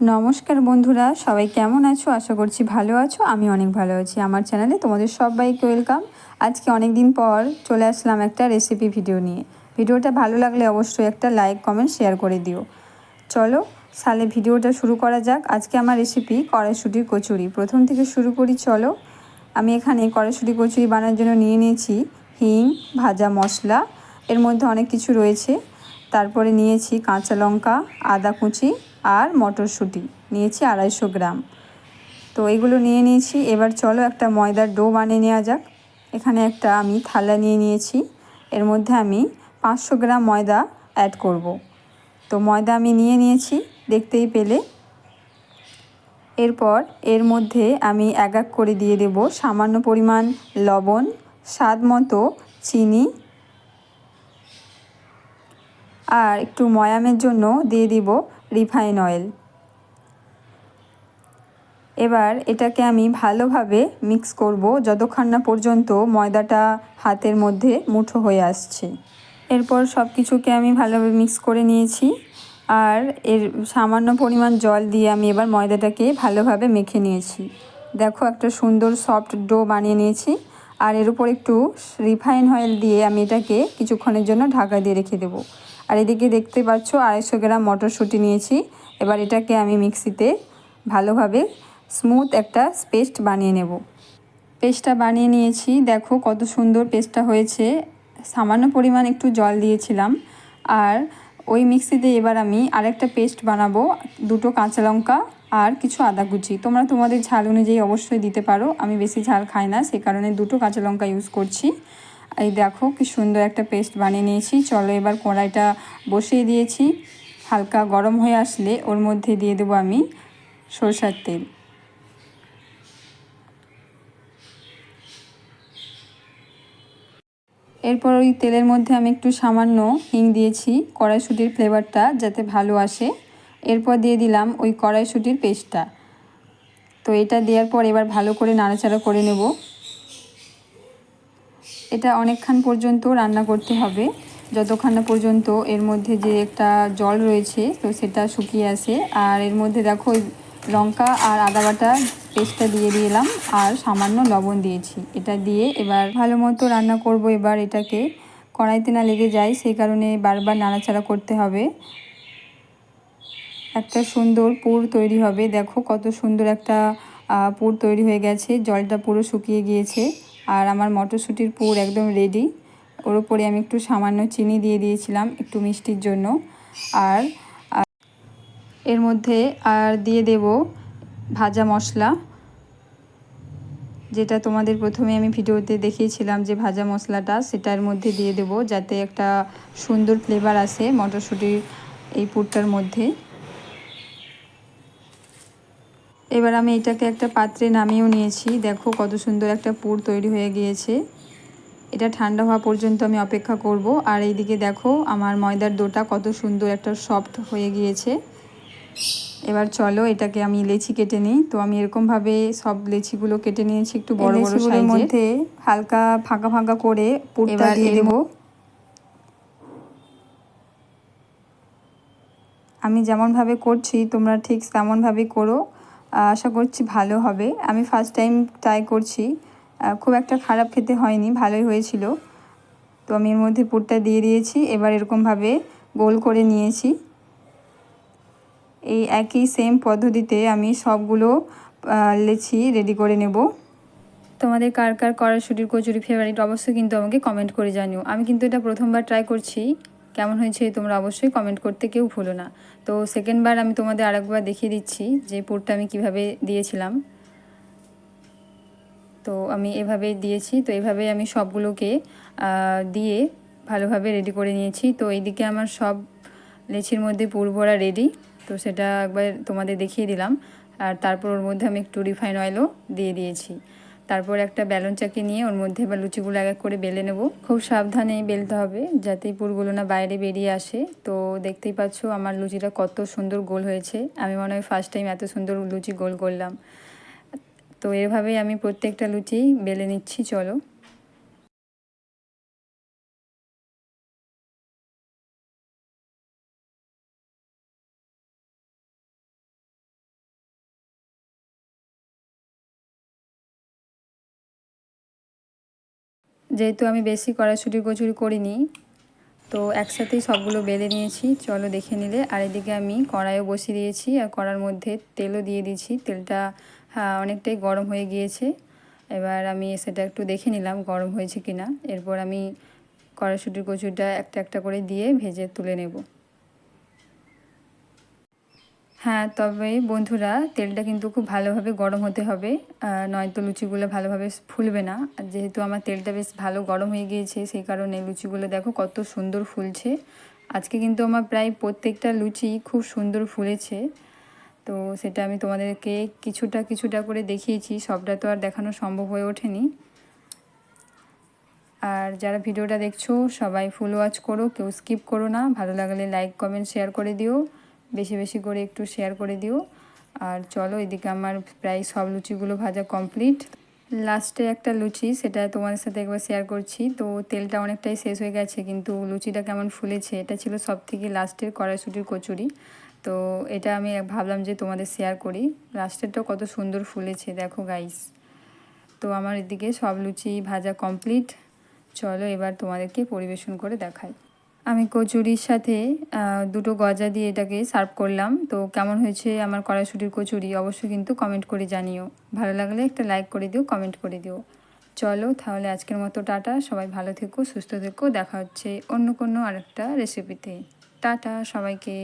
নমস্কার বন্ধুরা, সবাই কেমন আছো? আশা করছি ভালো আছো, আমি অনেক ভালো আছি। আমার চ্যানেলে তোমাদের সবাইকে ওয়েলকাম। আজকে অনেক দিন পর চলে আসলাম একটা রেসিপি ভিডিও নিয়ে। ভিডিওটা ভালো লাগলে অবশ্যই একটা লাইক, কমেন্ট, শেয়ার করে দিও। চলো, সালে ভিডিওটা শুরু করা যাক। আজকে আমার রেসিপি কড়াইশুটির কচুরি। প্রথম থেকে শুরু করি, চলো। আমি এখানে কড়াইশুটি কচুরি বানানোর জন্য নিয়ে নিয়েছি হিং, ভাজা মশলা, এর মধ্যে অনেক কিছু রয়েছে। তারপরে নিয়েছি কাঁচা লঙ্কা, আদা কুচি আর মটরশুঁটি। নিয়েছি আড়াইশো গ্রাম। তো এগুলো নিয়ে নিয়েছি। এবার চলো একটা ময়দার ডো বানিয়ে নেওয়া যাক। এখানে একটা আমি থালা নিয়ে নিয়েছি। এর মধ্যে আমি পাঁচশো গ্রাম ময়দা অ্যাড করব। তো ময়দা আমি নিয়ে নিয়েছি, দেখতেই পেলে। এরপর এর মধ্যে আমি এক এক করে দিয়ে দেব সামান্য পরিমাণ লবণ, স্বাদ মতো চিনি আর একটু ময়ামের জন্য দিয়ে দিব রিফাইন অয়েল। এবার এটাকে আমি ভালোভাবে মিক্স করব যতক্ষণ না পর্যন্ত ময়দাটা হাতের মধ্যে মুঠো হয়ে আসছে। এরপর সব কিছুকে আমি ভালোভাবে মিক্স করে নিয়েছি আর এর সামান্য পরিমাণ জল দিয়ে আমি এবার ময়দাটাকে ভালোভাবে মেখে নিয়েছি। দেখো একটা সুন্দর সফট ডো বানিয়ে নিয়েছি আর এর উপর একটু রিফাইন অয়েল দিয়ে আমি এটাকে কিছুক্ষণের জন্য ঢাকা দিয়ে রেখে দেবো। আর এদিকে দেখতে পাচ্ছ আড়াইশো গ্রাম মটরশুঁটি নিয়েছি। এবার এটাকে আমি মিক্সিতে ভালোভাবে স্মুথ একটা পেস্ট বানিয়ে নেব। পেস্টটা বানিয়ে নিয়েছি। দেখো কত সুন্দর পেস্টটা হয়েছে। সামান্য পরিমাণ একটু জল দিয়েছিলাম। আর ওই মিক্সিতে এবার আমি আরেকটা পেস্ট বানাবো, দুটো কাঁচা লঙ্কা আর কিছু আদা কুচি। তোমরা তোমাদের ঝাল অনুযায়ী অবশ্যই দিতে পারো। আমি বেশি ঝাল খাই না, সে কারণে দুটো কাঁচা লঙ্কা ইউজ করছি। এই দেখো কি সুন্দর একটা পেস্ট বানিয়ে নিয়েছি। চলো এবার কড়াইটা বসিয়ে দিয়েছি। হালকা গরম হয়ে আসলে ওর মধ্যে দিয়ে দেবো আমি সরষার তেল। এরপর ওই তেলের মধ্যে আমি একটু সামান্য হিং দিয়েছি কড়াইশুটির ফ্লেভারটা যাতে ভালো আসে। এরপর দিয়ে দিলাম ওই কড়াইশুটির পেস্টটা। তো এটা দেওয়ার পর এবার ভালো করে নাড়াচাড়া করে নেব। এটা অনেকক্ষণ পর্যন্ত রান্না করতে হবে। যতক্ষণ না পর্যন্ত এর মধ্যে যে একটা জল রয়েছে, তো সেটা শুকিয়ে আসে। আর এর মধ্যে দেখো লঙ্কা আর আদা বাটা পেস্টটা দিয়ে দিলাম আর সামান্য লবণ দিয়েছি। এটা দিয়ে এবার ভালো মতো রান্না করব এবার এটাকে। কড়াইতে না লেগে যায়, সেই কারণে বারবার নাড়াচাড়া করতে হবে। একটা সুন্দর পুর তৈরি হবে। দেখো কত সুন্দর একটা পুর তৈরি হয়ে গেছে। জলটা পুরো শুকিয়ে গিয়েছে। আর আমার মটরশুঁটির পুর একদম রেডি ওর উপরে আমি একটু সামান্য চিনি দিয়ে দিয়েছিলাম, একটু মিষ্টির জন্য। আর এর মধ্যে আর দিয়ে দেব ভাজা মশলা। যেটা তোমাদের প্রথমে আমি ভিডিওতে দেখিয়েছিলাম যে ভাজা মশলাটা, সেটার মধ্যে দিয়ে দেব যাতে একটা সুন্দর ফ্লেভার আসে মটরশুঁটির এই পুরটার মধ্যে। এবার আমি এটাকে একটা পাত্রে নামিয়েও নিয়েছি। দেখো কত সুন্দর একটা পুর তৈরি হয়ে গিয়েছে। এটা ঠান্ডা হওয়া পর্যন্ত আমি অপেক্ষা করব। আর এইদিকে দেখো আমার ময়দার ডোটা কত সুন্দর একটা সফট হয়ে গিয়েছে। এবার চলো এটাকে আমি লেচি কেটে নিই। তো আমি এরকমভাবে সব লেচিগুলো কেটে নিয়েছি একটু বড় বড় সাইজের। মধ্যে হালকা ফাঁকা ফাঁকা করে পুরটা দিয়ে দেব। আমি যেমনভাবে করছি তোমরা ঠিক তেমনভাবে করো। আশা করছি ভালো হবে। আমি ফার্স্ট টাইম ট্রাই করছি। খুব একটা খারাপ খেতে হয়নি, ভালোই হয়েছিল। তো আমি এর মধ্যে পুরটা দিয়ে দিয়েছি, এবার এরকমভাবে গোল করে নিয়েছি। এই একই সেম পদ্ধতিতে আমি সবগুলো লেছি রেডি করে নেব। তোমাদের কার কার কড়াইশুটির কচুরি ফেভারিট অবশ্যই কিন্তু আমাকে কমেন্ট করে জানিও। আমি কিন্তু এটা প্রথমবার ট্রাই করছি। কেমন হয়েছে তোমরা অবশ্যই কমেন্ট করতে কেউ ভুলো না। তো সেকেন্ডবার আমি তোমাদের আরেকবার দেখিয়ে দিচ্ছি যে পুরটা আমি কীভাবে দিয়েছিলাম। তো আমি এভাবে দিয়েছি, তো এভাবে আমি সবগুলোকে দিয়ে ভালোভাবে রেডি করে নিয়েছি। তো এইদিকে আমার সব লেচির মধ্যে পুর রেডি তো সেটা একবার তোমাদের দেখিয়ে দিলাম। আর তারপর ওর মধ্যে আমি একটু রিফাইন অয়েলও দিয়ে দিয়েছি। তারপর একটা ব্যালন চাকি নিয়ে ওর মধ্যে এবার লুচিগুলো এক করে বেলে নেব। খুব সাবধানে বেলতে হবে যাতে পুরগুলো না বাইরে বেরিয়ে আসে। তো দেখতেই পাচ্ছ আমার লুচিটা কত সুন্দর গোল হয়েছে। আমি মনে হয় ফার্স্ট টাইম এত সুন্দর লুচি গোল করলাম। তো এভাবেই আমি প্রত্যেকটা লুচি বেলে নিচ্ছি, চলো। যেহেতু আমি বেশি কড়াইশুটির কচুরি করিনি, তো একসাথেই সবগুলো বেঁধে নিয়েছি। চলো দেখে নিলে। আর এদিকে আমি কড়াইও বসিয়ে দিয়েছি আর কড়ার মধ্যে তেলও দিয়ে দিয়েছি। তেলটা অনেকটাই গরম হয়ে গিয়েছে। এবার আমি সেটা একটু দেখে নিলাম গরম হয়েছে কিনা। এরপর আমি কড়াইশুটির কচুরিটা একটা একটা করে দিয়ে ভেজে তুলে নেব। হ্যাঁ তবে বন্ধুরা, তেলটা কিন্তু খুব ভালোভাবে গরম হতে হবে। নয়তো লুচিগুলো ভালোভাবে ফুলবে না। আর যেহেতু আমার তেলটা বেশ ভালো গরম হয়ে গিয়েছে, সেই কারণে লুচিগুলো দেখো কত সুন্দর ফুলছে। আজকে কিন্তু আমার প্রায় প্রত্যেকটা লুচি খুব সুন্দর ফুলেছে। তো সেটা আমি তোমাদেরকে কিছুটা কিছুটা করে দেখিয়েছি, সবটা তো আর দেখানো সম্ভব হয়ে ওঠেনি। আর যারা ভিডিওটা দেখছ, সবাই ফুল ওয়াচ করো, কেউ স্কিপ করো না। ভালো লাগলে লাইক, কমেন্ট, শেয়ার করে দিও। বেশি বেশি করে একটু শেয়ার করে দিও। আর চলো এদিকে আমার প্রায় সব লুচিগুলো ভাজা কমপ্লিট লাস্টে একটা লুচি, সেটা তোমাদের সাথে একবার শেয়ার করছি। তো তেলটা অনেকটাই শেষ হয়ে গেছে, কিন্তু লুচিটা কেমন ফুলেছে, এটা ছিল সব থেকে লাস্টের কড়াইশুটির কচুরি। তো এটা আমি ভাবলাম যে তোমাদের শেয়ার করি। লাস্টেরটাও কত সুন্দর ফুলেছে, দেখো গাইস তো আমার এদিকে সব লুচি ভাজা কমপ্লিট চলো এবার তোমাদেরকে পরিবেশন করে দেখাই। আমি কচুরির সাথে দুটো গজা দিয়ে এটাকে সার্ভ করলাম। তো কেমন হয়েছে আমার কড়াশুটির কচুরি অবশ্যই কিন্তু কমেন্ট করে জানিও। ভালো লাগলে একটা লাইক করে দিও, কমেন্ট করে দিও। চলো তাহলে আজকের মতো টাটা। সবাই ভালো থেকো, সুস্থ থেকো। দেখা হচ্ছে অন্য কোনো আরেকটা রেসিপিতে টাটা সবাইকে।